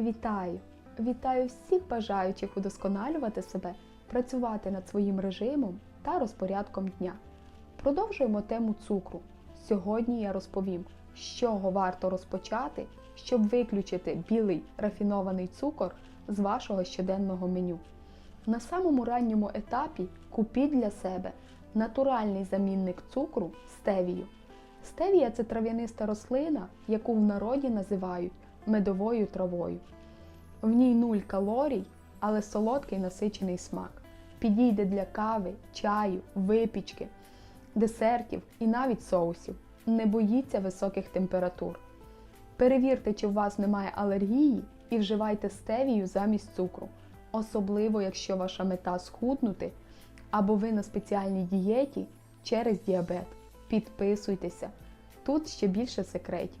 Вітаю! Вітаю всіх бажаючих удосконалювати себе, працювати над своїм режимом та розпорядком дня. Продовжуємо тему цукру. Сьогодні я розповім, з чого варто розпочати, щоб виключити білий рафінований цукор з вашого щоденного меню. На самому ранньому етапі купіть для себе натуральний замінник цукру стевію. Стевія це трав'яниста рослина, яку в народі називають медовою травою. В ній нуль калорій, але солодкий насичений смак. Підійде для кави, чаю, випічки, десертів і навіть соусів. Не боїться високих температур. Перевірте, чи у вас немає алергії і вживайте стевію замість цукру, особливо якщо ваша мета схуднути або ви на спеціальній дієті через діабет. Підписуйтеся. Тут ще більше секретів.